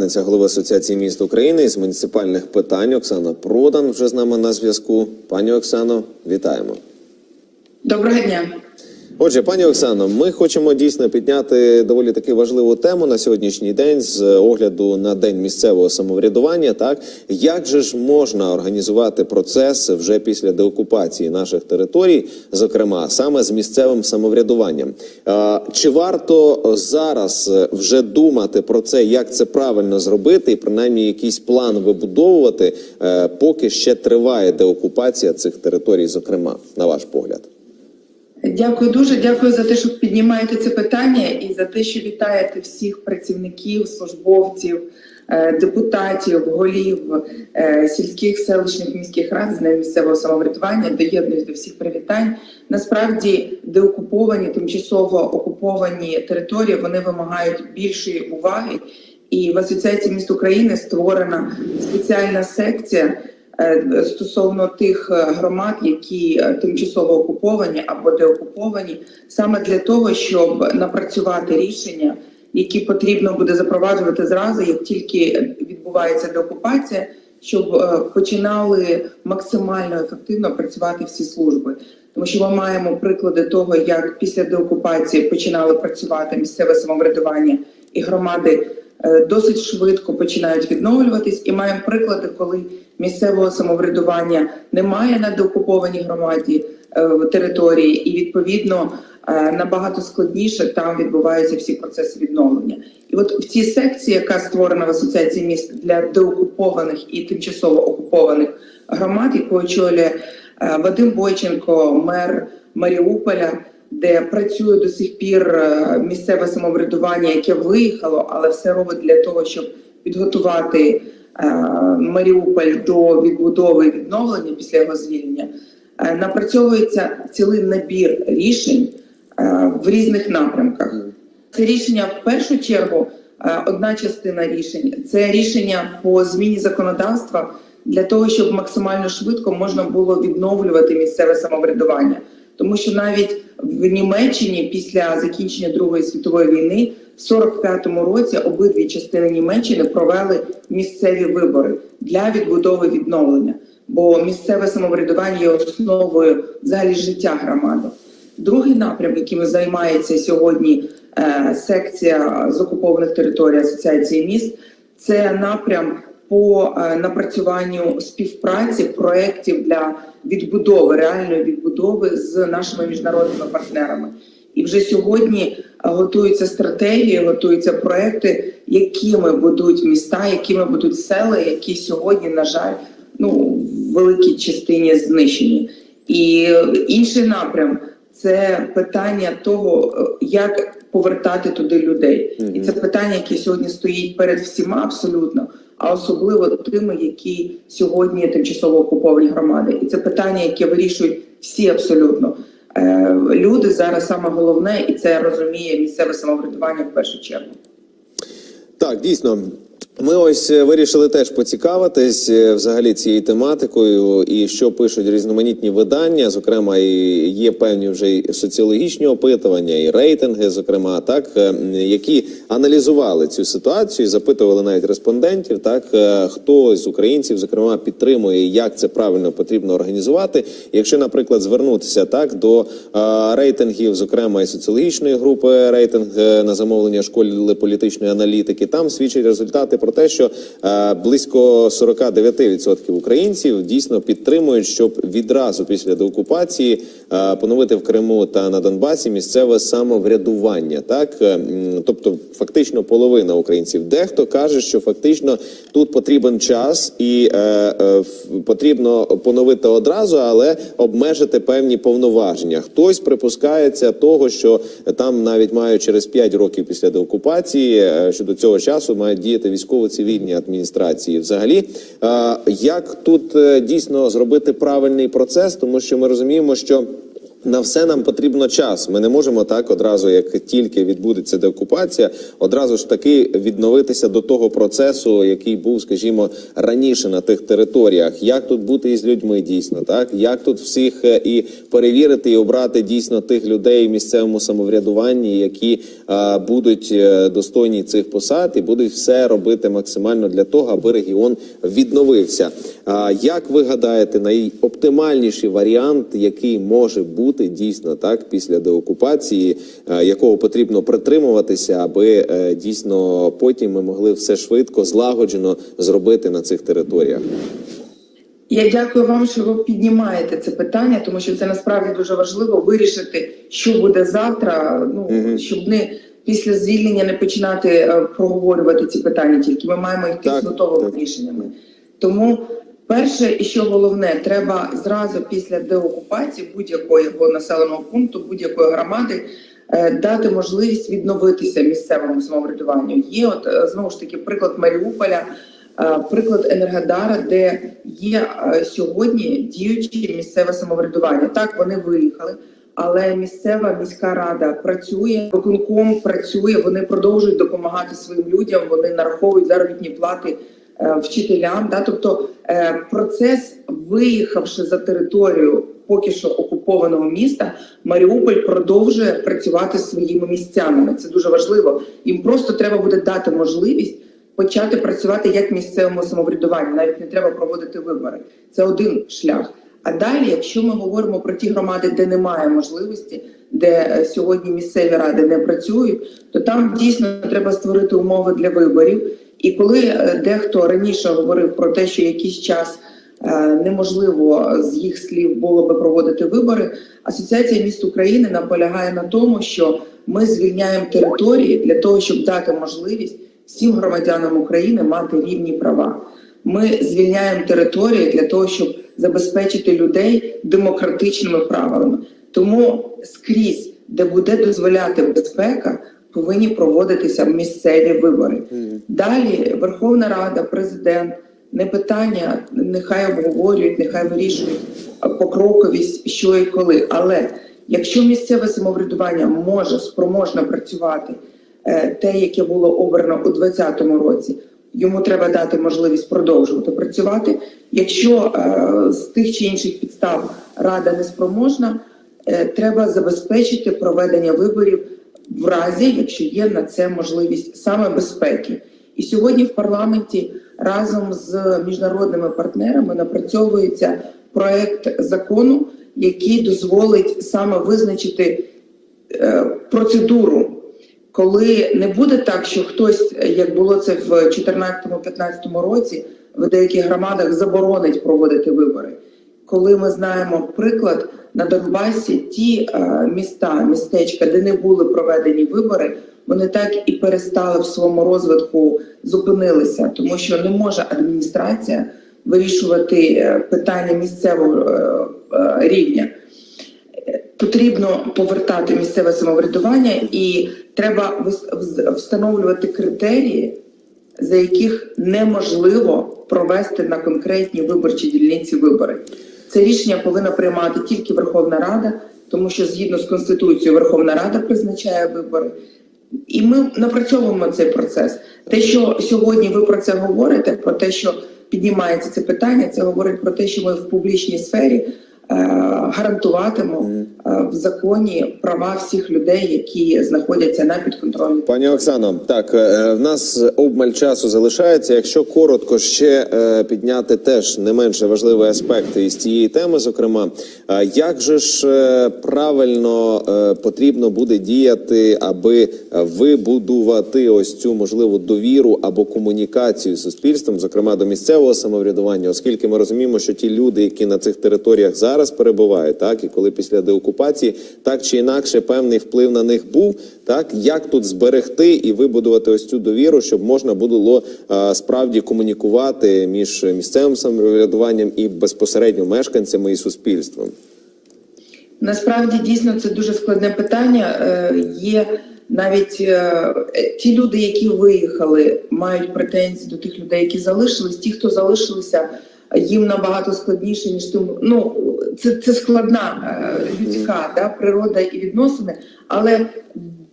радниця голови Асоціації міст України з муніципальних питань Оксана Продан вже з нами на зв'язку. Пані Оксано, вітаємо. Доброго дня. Отже, пані Оксано, ми хочемо дійсно підняти доволі таки важливу тему на сьогоднішній день з огляду на день місцевого самоврядування. Так як же ж можна організувати процес вже після деокупації наших територій, зокрема саме з місцевим самоврядуванням? Чи варто зараз вже думати про це, як це правильно зробити, і принаймні якийсь план вибудовувати, е, поки ще триває деокупація цих територій, зокрема, на ваш погляд? Дякую дуже. Дякую за те, що піднімаєте це питання і за те, що вітаєте всіх працівників, службовців, е, депутатів, голів е, сільських селищних міських рад з Днем місцевого самоврядування. Доєднуюсь до всіх привітань. Насправді, деокуповані, тимчасово окуповані території вони вимагають більшої уваги. І в Асоціації міст України створена спеціальна секція. Е, Стосовно тих е, громад, які е, тимчасово окуповані або деокуповані, саме для того, щоб напрацювати рішення, які потрібно буде запроваджувати зразу, як тільки відбувається деокупація, щоб починали максимально ефективно працювати всі служби. Тому що ми маємо приклади того, як після деокупації починали працювати місцеве самоврядування і громади досить швидко починають відновлюватись, і маємо приклади, коли місцевого самоврядування немає на деокупованій громаді е, території, і відповідно е, набагато складніше там відбуваються всі процеси відновлення. І от в цій секції, яка створена в асоціації міст для деокупованих і тимчасово окупованих громад, яку очолює е, Вадим Бойченко, мер Маріуполя, де працює до сих пір е, місцеве самоврядування, яке виїхало, але все робить для того, щоб підготувати е, Маріуполь до відбудови і відновлення після його звільнення. Е, Напрацьовується цілий набір рішень в різних напрямках. Це рішення в першу чергу. Одна частина рішень це рішення по зміні законодавства для того, щоб максимально швидко можна було відновлювати місцеве самоврядування, тому що навіть в Німеччині після закінчення Другої світової війни в 45-му році обидві частини Німеччини провели місцеві вибори для відбудови відновлення, бо місцеве самоврядування є основою взагалі життя громади. Другий напрям, яким займається сьогодні е, секція з окупованих територій Асоціації міст, це напрям по е, напрацюванню співпраці проєктів для відбудови реальної відбудови з нашими міжнародними партнерами. І вже сьогодні е, готуються стратегії, готуються проекти, якими будуть міста, якими будуть села, які сьогодні, на жаль, ну в великій частині знищені. І інший напрям це питання того, е, як повертати туди людей, і це питання, яке сьогодні стоїть перед всіма абсолютно, а особливо тими, які сьогодні тимчасово окуповані громади, і це питання, яке вирішують всі абсолютно. Е, Люди зараз саме головне, і це розуміє місцеве самоврядування в першу чергу. Так, дійсно. Ми ось е, вирішили теж поцікавитись е, взагалі цією тематикою, і що пишуть різноманітні видання. Зокрема, і є певні вже й соціологічні опитування, і рейтинги, зокрема, так які аналізували цю ситуацію, запитували навіть респондентів, так е, хто з українців, зокрема, підтримує, як це правильно потрібно організувати. Якщо, наприклад, звернутися так до е, рейтингів, зокрема і соціологічної групи, рейтинг е, на замовлення школи політичної аналітики, там свідчать результати про те, що е, близько 49% українців дійсно підтримують, щоб відразу після деокупації поновити в Криму та на Донбасі місцеве самоврядування. Так, тобто, фактично половина українців. Дехто каже, що фактично тут потрібен час і е, е, потрібно поновити одразу, але обмежити певні повноваження. Хтось припускається того, що там навіть мають через 5 років після деокупації, е, що до цього часу мають діяти військово-цивільні адміністрації. Взагалі, е, як тут е, дійсно зробити правильний процес, тому що ми розуміємо, що на все нам потрібно час. Ми не можемо так одразу, як тільки відбудеться деокупація, одразу ж таки відновитися до того процесу, який був, скажімо, раніше на тих територіях. Як тут бути із людьми дійсно, так як тут всіх е, і перевірити і обрати дійсно тих людей в місцевому самоврядуванні, які е, будуть е, достойні цих посад і будуть все робити максимально для того, аби регіон відновився. А як ви гадаєте, найоптимальніший варіант, який може бути дійсно так після деокупації, е, якого потрібно притримуватися, аби е, дійсно потім ми могли все швидко злагоджено зробити на цих територіях? Я дякую вам, що ви піднімаєте це питання, тому що це насправді дуже важливо вирішити, що буде завтра. Ну щоб не після звільнення не починати е, проговорювати ці питання. Тільки ми маємо Так, готовими так. рішеннями. Тому перше, і що головне, треба зразу після деокупації будь-якого населеного пункту, будь-якої громади. е, Дати можливість відновитися місцевому самоврядуванню. Є от е, знову ж таки приклад Маріуполя, е, приклад Енергодара, де є сьогодні діюче місцеве самоврядування. Так вони виїхали, але місцева міська рада працює, виконком працює. Вони продовжують допомагати своїм людям. Вони нараховують заробітні плати вчителям. Да? Тобто е, процес, виїхавши за територію поки що окупованого міста, Маріуполь продовжує працювати своїми місцями. Це дуже важливо. Їм просто треба буде дати можливість почати працювати як місцевому самоврядуванню. Навіть не треба проводити вибори. Це один шлях. А далі, якщо ми говоримо про ті громади, де немає можливості, де е, сьогодні місцеві ради не працюють, то там дійсно треба створити умови для виборів. І коли е, дехто раніше говорив про те, що якийсь час е, неможливо з їх слів було би проводити вибори, Асоціація міст України наполягає на тому, що ми звільняємо території для того, щоб дати можливість всім громадянам України мати рівні права. Ми звільняємо території для того, щоб забезпечити людей демократичними правилами. Тому скрізь, де буде дозволяти безпека, повинні проводитися місцеві вибори. Далі Верховна Рада, президент не питання, нехай обговорюють, нехай вирішують покроковість, що і коли. Але якщо місцеве самоврядування може спроможно працювати, е, те, яке було обрано у 2020 році, йому треба дати можливість продовжувати працювати. Якщо е, з тих чи інших підстав рада не спроможна, е, треба забезпечити проведення виборів в разі, якщо є на це можливість саме безпеки. І сьогодні в парламенті разом з міжнародними партнерами напрацьовується проект закону, який дозволить саме визначити е, процедуру, коли не буде так, що хтось, як було це в 2014-2015 році, в деяких громадах заборонить проводити вибори. Коли ми знаємо приклад на Донбасі, ті е, міста, містечка, де не були проведені вибори, вони так і перестали в своєму розвитку зупинилися, тому що не може адміністрація вирішувати е, питання місцевого е, рівня потрібно повертати місцеве самоврядування, і треба встановлювати критерії, за яких неможливо провести на конкретній виборчій дільниці вибори. Це рішення повинна приймати тільки Верховна Рада, тому що згідно з конституцією Верховна Рада призначає вибори. І ми напрацьовуємо цей процес. Те, що сьогодні ви про це говорите, про те, що піднімається це питання, це говорить про те, що ми в публічній сфері е, е, в законі права всіх людей, які знаходяться на підконтрольній Пані Оксано, так е, в нас обмаль часу залишається. Якщо коротко ще е, підняти теж не менше важливі аспекти із цієї теми, зокрема, е, як же ж правильно потрібно буде діяти, аби вибудувати ось цю можливу довіру або комунікацію з суспільством, зокрема до місцевого самоврядування, оскільки ми розуміємо, що ті люди, які на цих територіях зараз перебувають, так і коли після деокупації, так чи інакше певний вплив на них був, так як тут зберегти і вибудувати ось цю довіру, щоб можна було справді комунікувати між місцевим самоврядуванням і безпосередньо мешканцями і суспільством. Насправді дійсно це дуже складне питання. Е, Є навіть е, ті люди, які виїхали, мають претензії до тих людей, які залишились. Ті, хто залишилися, їм набагато складніше ніж тим. Ну це, це складна е, людська да, природа і відносини, але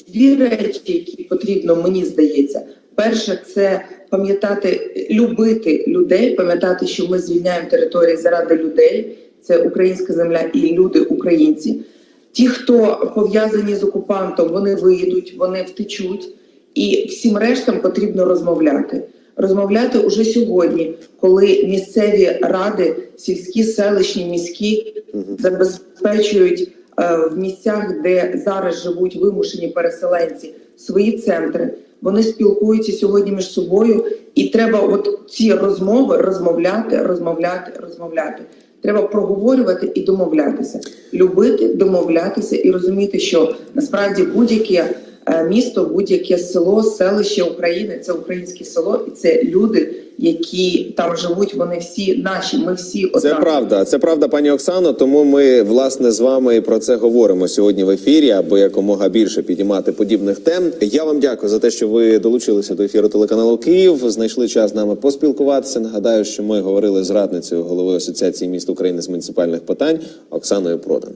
дві речі, які потрібно, мені здається. Перше, це пам'ятати, любити людей, пам'ятати, що ми звільняємо території заради людей. Це українська земля і люди, українці. Ті, хто пов'язані з окупантом, вони виїдуть, вони втечуть, і всім рештам потрібно розмовляти. Розмовляти уже сьогодні, коли місцеві ради, сільські, селищні, міські забезпечують е, в місцях, де зараз живуть вимушені переселенці, свої центри. Вони спілкуються сьогодні між собою, і треба от ці розмови розмовляти, розмовляти, розмовляти. Треба проговорювати і домовлятися, любити, домовлятися і розуміти, що насправді будь-яке місто, будь-яке село, селище України це українське село, і це люди, які там живуть. Вони всі наші. Ми всі Це правда, це правда, пані Оксано. Тому ми власне з вами про це говоримо сьогодні в ефірі, аби якомога більше підіймати подібних тем. Я вам дякую за те, що ви долучилися до ефіру телеканалу Київ. Знайшли час з нами поспілкуватися. Нагадаю, що ми говорили з радницею голови асоціації міст України з муніципальних питань Оксаною Продан.